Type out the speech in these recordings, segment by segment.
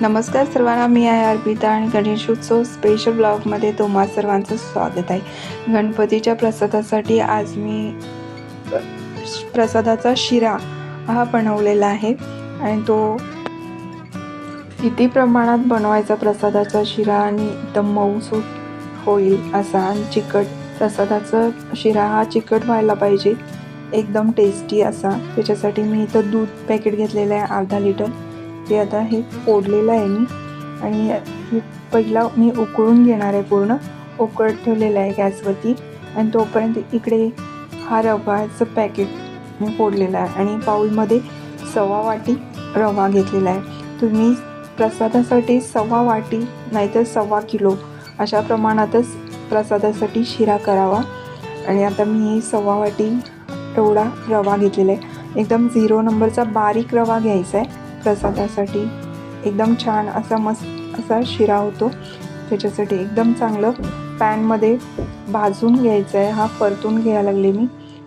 नमस्कार सर्वांना मी आहे अर्पिता आणि गणेशोत्सव स्पेशल ब्लॉगमध्ये तुम्हा सर्वांचं स्वागत आहे. गणपतीच्या प्रसादासाठी आज मी प्रसादाचा शिरा हा बनवलेला आहे आणि तो किती प्रमाणात बनवायचा प्रसादाचा शिरा आणि एकदम मऊसूत होईल असा आणि चिकट प्रसादाचा शिरा हा चिकट व्हायला पाहिजे एकदम टेस्टी असा. त्याच्यासाठी मी इथं दूध पॅकेट घेतलेलं आहे अर्धा लिटर ते आता हे फोडलेलं आहे मी. आणि हे पहिला मी उकळून घेणार आहे पूर्ण. उकळत ठेवलेलं आहे गॅसवरती. आणि तोपर्यंत इकडे हा रवाचं पॅकेट मी फोडलेला आहे. आणि पाऊलमध्ये सव्वा वाटी रवा घेतलेला आहे. तुम्ही प्रसादासाठी सव्वा वाटी नाहीतर सव्वा किलो अशा प्रमाणातच प्रसादासाठी शिरा करावा. आणि आता मी सव्वा वाटी एवढा रवा घेतलेला आहे. एकदम झिरो नंबरचा बारीक रवा घ्यायचा आहे. प्रसादासाठी एकदम छान असा मस्त असा शिरा होतो. त्याच्यासाठी एकदम चांगलं पॅनमध्ये भाजून घ्यायचं आहे हा परतून घ्यायला लागले मी.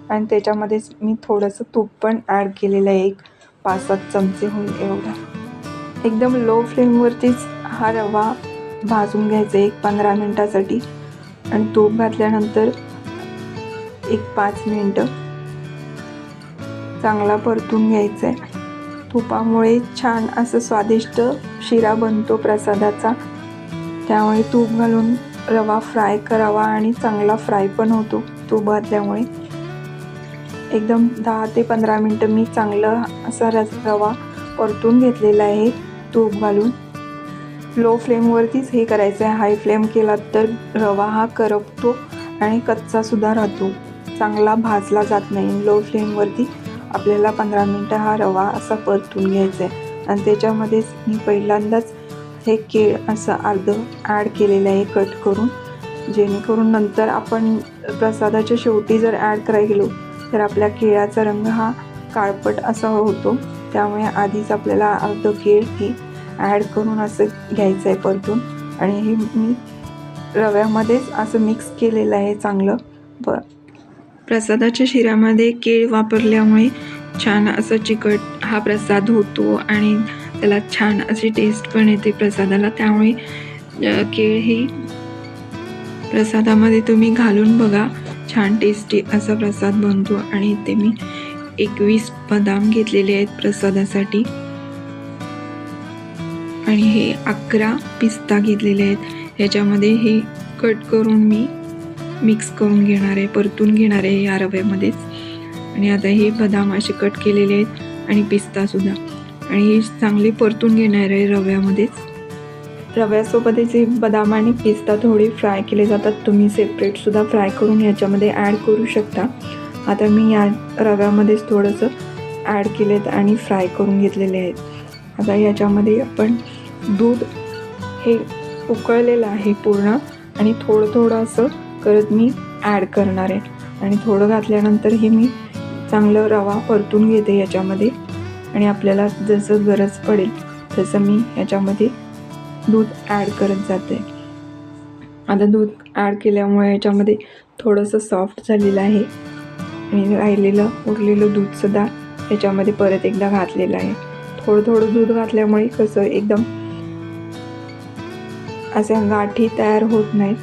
आणि त्याच्यामध्येच मी थोडंसं तूप पण ॲड केलेलं आहे. एक पाच सात चमचे होईल एवढा. एकदम लो फ्लेमवरतीच हा रवा भाजून घ्यायचा आहे एक पंधरा मिनटासाठी. आणि तूप घातल्यानंतर एक पाच मिनटं चांगला परतून घ्यायचा आहे तुपामुळे छान असं स्वादिष्ट शिरा बनतो प्रसादाचा. त्यामुळे तूप घालून रवा फ्राय करावा आणि चांगला फ्राय पण होतो तूप घातल्यामुळे. एकदम दहा ते पंधरा मिनटं मी चांगलं असा रस रवा परतून घेतलेला आहे तूप घालून. लो फ्लेमवरतीच हे करायचं आहे. हाय फ्लेम केला तर रवा हा करपतो आणि कच्चासुद्धा राहतो. चांगला भाजला जात नाही. लो फ्लेमवरती आपल्याला पंधरा मिनटं हा रवा असा परतून घ्यायचा आहे. आणि त्याच्यामध्येच मी पहिल्यांदाच हे केळ असं अर्धं ॲड केलेलं आहे कट करून. जेणेकरून नंतर आपण प्रसादाच्या शेवटी जर ॲड करायला गेलो तर आपल्या केळाचा रंग हा काळपट असा होतो. त्यामुळे आधीच आपल्याला अर्धं केळ हे ॲड करून असं घ्यायचं आहे परतून. आणि हे मी रव्यामध्येच असं मिक्स केलेलं आहे चांगलं. ब प्रसादाच्या शिऱ्यामध्ये केळ वापरल्यामुळे छान असं चिकट हा प्रसाद होतो आणि त्याला छान अशी टेस्ट पण येते प्रसादाला. त्यामुळे केळ ही प्रसादामध्ये तुम्ही घालून बघा. छान टेस्टी असा प्रसाद बनतो आणि इथे मी एकवीस बदाम घेतलेले आहेत प्रसादासाठी. आणि हे अकरा पिस्ता घेतलेले आहेत. ह्याच्यामध्ये हे कट करून मी मिक्स करून घेणार आहे परतून घेणार आहे या रव्यामध्येच. आणि आता हे बदाम असे कट केलेले आहेत आणि पिस्तासुद्धा आणि हे चांगले परतून घेणार आहे रव्यामध्येच. रव्यासोबतच हे बदाम आणि पिस्ता थोडे फ्राय केले जातात तुम्ही सेपरेटसुद्धा फ्राय करून याच्यामध्ये ॲड करू शकता. आता मी या रव्यामध्येच थोडंसं ॲड केलेत आणि फ्राय करून घेतलेले आहेत. आता ह्याच्यामध्ये आपण दूध हे उकळलेलं आहे पूर्ण आणि थोडं थोडं असं करत मी ॲड करणार आहे. आणि थोडं घातल्यानंतर हे मी चांगलं रवा परतून घेते याच्यामध्ये. आणि आपल्याला जसं गरज पडेल तसं मी याच्यामध्ये दूध ॲड करत जाते. आता दूध ॲड केल्यामुळे याच्यामध्ये थोडंसं सॉफ्ट झालेलं आहे. आणि राहिलेलं उरलेलं दूधसुद्धा याच्यामध्ये परत एकदा घातलेलं आहे. थोडं थोडं दूध घातल्यामुळे कसं एकदम अशा गाठी तयार होत नाहीत.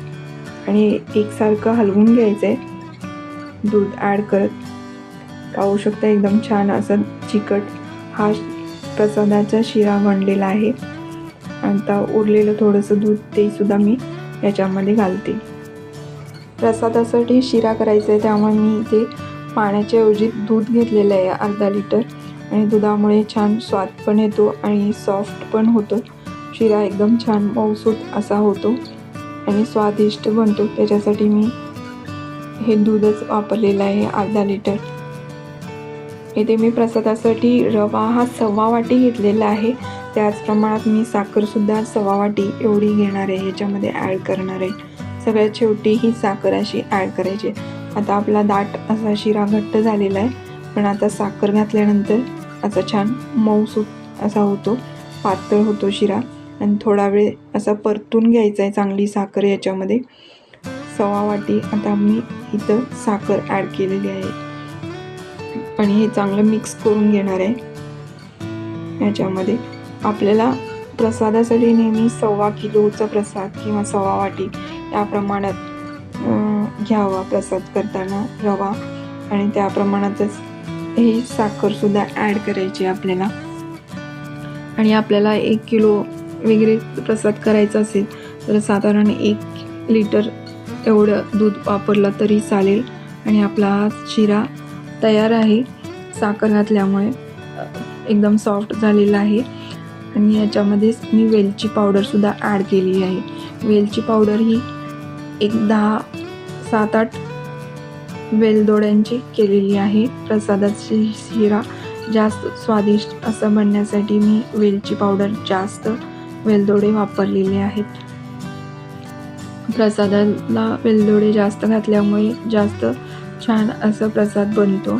आणि एकसारखं हलवून घ्यायचं आहे दूध ॲड करत पाहू शकता. एकदम छान असं चिकट हा प्रसादाचा शिरा बनलेला आहे. आता उरलेलं थोडंसं दूध तेसुद्धा मी याच्यामध्ये घालते. प्रसादासाठी शिरा करायचा आहे त्यामुळे मी इथे पाण्याच्या ऐवजी दूध घेतलेलं आहे अर्धा लिटर आणि दुधामुळे छान स्वाद पण येतो आणि सॉफ्ट पण होतो. शिरा एकदम छान मऊसूत असा होतो. आणि स्वादिष्ट बनतो. त्याच्यासाठी मी हे दूधच वापरलेलं आहे अर्धा लिटर. येथे मी प्रसादासाठी रवा हा सव्वा वाटी घेतलेला आहे. त्याच प्रमाणात मी साखरसुद्धा सव्वा वाटी एवढी घेणार आहे याच्यामध्ये ॲड करणार आहे. सगळ्यात शेवटी ही साखर अशी ॲड करायची. आता आपला दाट असा शिरा घट्ट झालेला आहे पण आता साखर घातल्यानंतर असा छान मऊसूत असा होतो पातळ होतो शिरा. आणि थोडा वेळ असा परतून घ्यायचा आहे चांगली साखर याच्यामध्ये. सव्वा वाटी. आता मी इथं साखर ॲड केलेली आहे. आणि हे चांगलं मिक्स करून घेणार आहे. याच्यामध्ये आपल्याला प्रसादासाठी नेहमी सव्वा किलोचा प्रसाद किंवा सव्वा वाटी या प्रमाणात घ्यावा प्रसाद करताना रवा. आणि त्या प्रमाणातच ही साखरसुद्धा ॲड करायची आहे आपल्याला. आणि आपल्याला एक किलो वगैरे प्रसाद करायचा असेल तर साधारण एक लिटर एवढं दूध वापरलं तरी चालेल. आणि आपला हा शिरा तयार आहे. साखर घातल्यामुळे एकदम सॉफ्ट झालेला आहे. आणि याच्यामध्येच मी वेलची पावडरसुद्धा ॲड केली आहे. वेलची पावडर ही एक दहा सात आठ वेलदोड्यांची केलेली आहे. प्रसादाची शिरा जास्त स्वादिष्ट असं बनण्यासाठी मी वेलची पावडर जास्त वेलदोडे वापरलेले आहेत. प्रसादाला वेलदोडे जास्त घातल्यामुळे जास्त छान असं प्रसाद बनतो.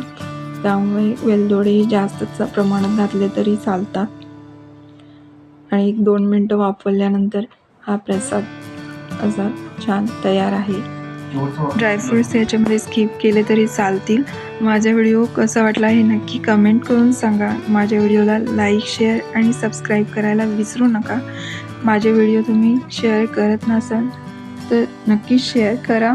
त्यामुळे वेलदोडे जास्त प्रमाणात घातले तरी चालतात. आणि एक दोन मिनटं वापरल्यानंतर हा प्रसाद असा छान तयार आहे. ड्रायफ्रुट्स याच्यामध्ये स्किप केले तरी चालतील. माझा व्हिडिओ कसा वाटला हे नक्की कमेंट करून सांगा. माझ्या व्हिडिओला लाईक शेअर आणि सबस्क्राईब करायला विसरू नका. माझे व्हिडिओ तुम्ही शेअर करत नसाल तर नक्की शेअर करा.